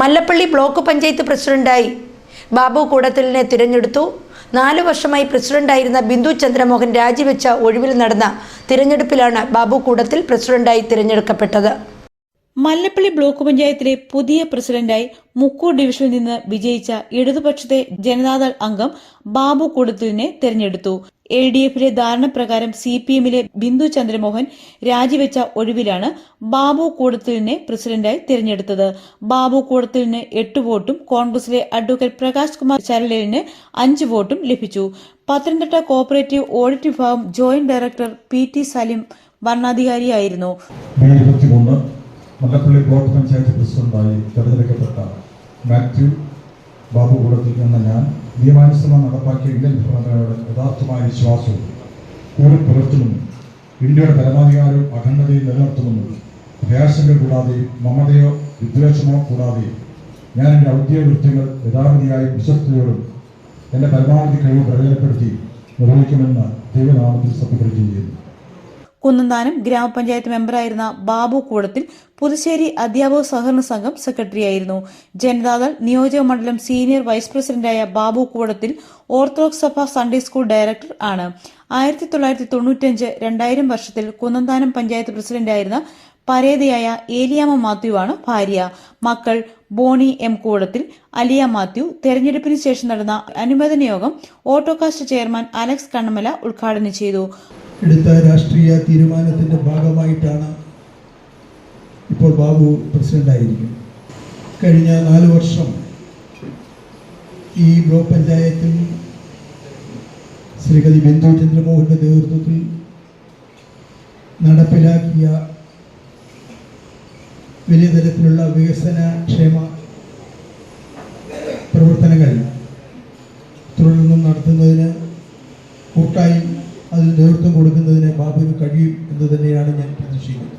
Mallappally block panchayat പ്രസിഡന്റായി. ബാബു കൂടത്തലിനെ തിരഞ്ഞെടുത്തു. നാലു വർഷമായി പ്രസിഡന്റായിരുന്ന ബിന്ദു ചന്ദ്രമോഹൻ രാജിവെച്ച ഒഴിവിൽ നടന്ന തിരഞ്ഞെടുപ്പിലാണ് ബാബു കൂടത്തിൽ പ്രസിഡന്റായി തിരഞ്ഞെടുക്കപ്പെട്ടത്. മല്ലപ്പള്ളി ബ്ലോക്ക് പഞ്ചായത്തിലെ പുതിയ പ്രസിഡന്റായി മുക്കൂർ ഡിവിഷനിൽ നിന്ന് വിജയിച്ച ഇടതുപക്ഷത്തെ ജനതാദൾ അംഗം ബാബു കൂടത്തിലിനെ തെരഞ്ഞെടുത്തു. എൽ ഡി എഫിലെ ധാരണപ്രകാരം സി പി എമ്മിലെ ബിന്ദു ചന്ദ്രമോഹൻ രാജിവെച്ച ഒഴിവിലാണ് ബാബു കൂടത്തിലിനെ പ്രസിഡന്റായി തിരഞ്ഞെടുത്തത്. ബാബു കൂടത്തിലിന് എട്ട് വോട്ടും കോൺഗ്രസിലെ അഡ്വക്കേറ്റ് പ്രകാശ് കുമാർ ചരലേലിന് അഞ്ച് വോട്ടും ലഭിച്ചു. പത്തനംതിട്ട കോപ്പറേറ്റീവ് ഓഡിറ്റ് വിഭാഗം joint director P T Salim ഭരണാധികാരിയായിരുന്നു. Mallappally block panchayat പ്രസിഡന്റായി തെരഞ്ഞെടുക്കപ്പെട്ട മാത്യു ബാബു കൂടത്തിൽ ഞാൻ നിയമാനുസരണം നടപ്പാക്കിയ ഇന്ത്യൻ ഭരണഘടനയുടെ യഥാർത്ഥമായ വിശ്വാസവും കൂടി പുലർത്തുമെന്നും ഇന്ത്യയുടെ പരമാധികാരവും അഖണ്ഡതയും നിലനിർത്തുമെന്നും ഭയാശങ്ക കൂടാതെ മമതയോ വിദ്വേഷമോ കൂടാതെ ഞാൻ എന്റെ ഔദ്യോഗിക കൃത്യങ്ങൾ യഥാവിധിയായും വിശ്വസ്തയോടും എന്റെ പരമാവധി കഴിവ് പ്രയോജനപ്പെടുത്തി നിർവഹിക്കുമെന്ന് ദൈവനാമത്തിൽ സത്യപ്രതിജ്ഞ ചെയ്യുന്നു കുന്നന്താനം ഗ്രാമപഞ്ചായത്ത് മെമ്പറായിരുന്ന ബാബു കൂടത്തിൽ പുതുശ്ശേരി അധ്യാപക സഹകരണ സംഘം സെക്രട്ടറിയായിരുന്നു. ജനതാദൾ നിയോജക മണ്ഡലം സീനിയർ വൈസ് പ്രസിഡന്റായ ബാബു കൂടത്തിൽ ഓർത്തഡോക്സ് സഭ സൺഡേ സ്കൂൾ ഡയറക്ടർ ആണ്. ആയിരത്തി തൊള്ളായിരത്തി തൊണ്ണൂറ്റഞ്ച് രണ്ടായിരം വർഷത്തിൽ കുന്നന്താനം പഞ്ചായത്ത് പ്രസിഡന്റായിരുന്ന പരേതയായ ഏലിയാമ്മ മാത്യുവാണ് ഭാര്യ. മക്കൾ ബോണി എം കൂടത്തിൽ അലിയ മാത്യു തെരഞ്ഞെടുപ്പിന് ശേഷം നടന്ന അനുമോദന യോഗം ഓട്ടോകാസ്റ്റ് ചെയർമാൻ അലക്സ് കണ്ണമല ഉദ്ഘാടനം ചെയ്തു. എടുത്ത രാഷ്ട്രീയ തീരുമാനത്തിന്റെ ഭാഗമായിട്ടാണ് ഇപ്പോൾ ബാബു പ്രസിഡന്റായിരിക്കും കഴിഞ്ഞ നാല് വർഷം ഈ ബ്ലോക്ക് പഞ്ചായത്തിൽ ശ്രീമതി ബിന്ദു ചന്ദ്രമോഹന്റെ നേതൃത്വത്തിൽ നടപ്പിലാക്കിയ വലിയ തരത്തിലുള്ള വികസന ക്ഷേമ പ്രവർത്തനങ്ങൾ തുടർന്നും നടത്തുന്നതിന് കൂട്ടായി അതിന് നേതൃത്വം കൊടുക്കുന്നതിന് ബാബുവിന് കഴിയും എന്ന് തന്നെയാണ് ഞാൻ പ്രതീക്ഷിക്കുന്നത്.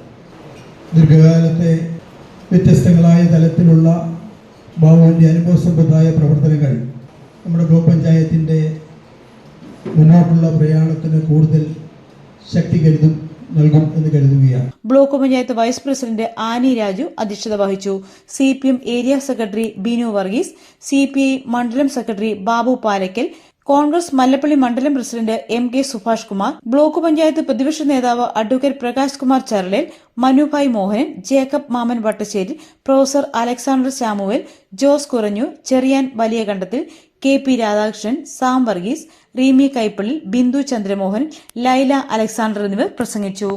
ദീർഘകാലത്തെ വ്യത്യസ്തങ്ങളായ തലത്തിലുള്ള ബാബുവിന്റെ അനുഭവസമ്പത്തായ പ്രവർത്തനങ്ങൾ നമ്മുടെ ബ്ലോക്ക് പഞ്ചായത്തിന്റെ മുന്നോട്ടുള്ള പ്രയാണത്തിന് കൂടുതൽ ശക്തി കരുതും നൽകും എന്ന് block panchayat vice president Annie Raju അധ്യക്ഷത വഹിച്ചു. C P M area secretary Binu Varghese C P I മണ്ഡലം സെക്രട്ടറി ബാബു പാലക്കൽ കോൺഗ്രസ് മല്ലപ്പള്ളി മണ്ഡലം president M K Subhash Kumar block panchayat പ്രതിപക്ഷ നേതാവ് അഡ്വക്കേറ്റ് പ്രകാശ് കുമാർ ചരളേൽ മനുഭായ് മോഹനൻ ജേക്കബ് മാമൻ വട്ടശ്ശേരി പ്രൊഫസർ അലക്സാണ്ടർ സാമുവേൽ ജോസ് കുറഞ്ഞു ചെറിയാൻ വലിയ കണ്ടത്തിൽ K P Radhakrishnan Sam Varghese Reemi Kaippally Bindu Chandramohan Laila Alexander എന്നിവർ പ്രസംഗിച്ചു.